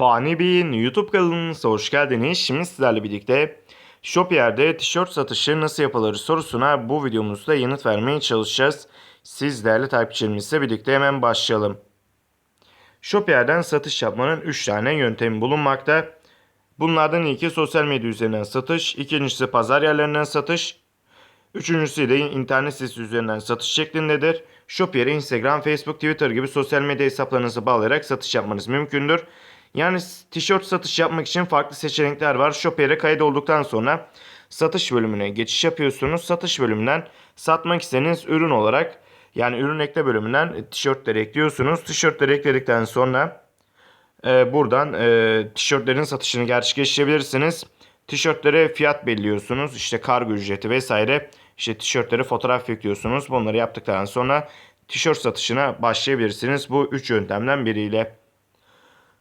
Fani Bey'in YouTube kanalınıza hoş geldiniz. Şimdi sizlerle birlikte Shopier'de tişört satışı nasıl yapılır sorusuna bu videomuzda yanıt vermeye çalışacağız. Siz değerli takipçilerimizle birlikte hemen başlayalım. Shopier'den satış yapmanın 3 tane yöntemi bulunmakta. Bunlardan ilki sosyal medya üzerinden satış, ikincisi pazar yerlerinden satış, Üçüncüsü de internet sitesi üzerinden satış şeklindedir. Shopier'e Instagram, Facebook, Twitter gibi sosyal medya hesaplarınızı bağlayarak satış yapmanız mümkündür. Yani tişört satış yapmak için farklı seçenekler var. Shopier'e kaydolduktan sonra satış bölümüne geçiş yapıyorsunuz. Satış bölümünden satmak istediğiniz ürün olarak yani ürün ekle bölümünden tişörtleri ekliyorsunuz. Tişörtleri ekledikten sonra e, buradan e, tişörtlerin satışını gerçekleştirebilirsiniz. Tişörtlere fiyat belirliyorsunuz. İşte kargo ücreti vesaire. İşte tişörtlere fotoğraf yüklüyorsunuz. Bunları yaptıktan sonra tişört satışına başlayabilirsiniz. Bu üç yöntemden biriyle.